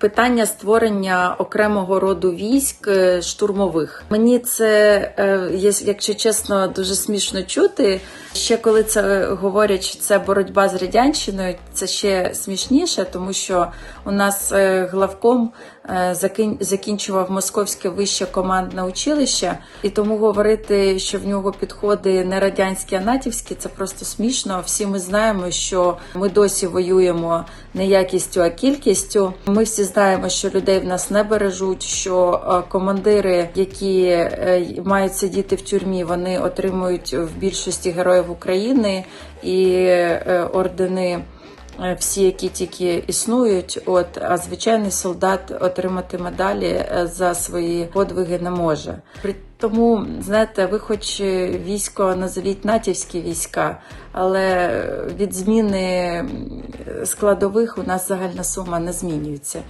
питання створення окремого роду військ е, штурмових. Мені це, е, якщо чесно, дуже смішно чути. Ще коли це говорять, що це боротьба з радянщиною, це ще смішніше, тому що у нас е, главком е, закінчував московське вище командне училище, і тому говорити, що в нього підходи не радянські, а натівські, це просто смішно. Всі ми знаємо, що ми досі воюємо не якістю, а кількістю. Ми всі знаємо, що людей в нас не бережуть, що е, командири, які е, мають сидіти в тюрмі, вони отримують в більшості героїв України і е, ордени. Всі, які тільки існують, от а звичайний солдат отримати медалі за свої подвиги не може. При тому, знаєте, ви хоч військо назовіть натівські війська, але від зміни складових у нас загальна сума не змінюється.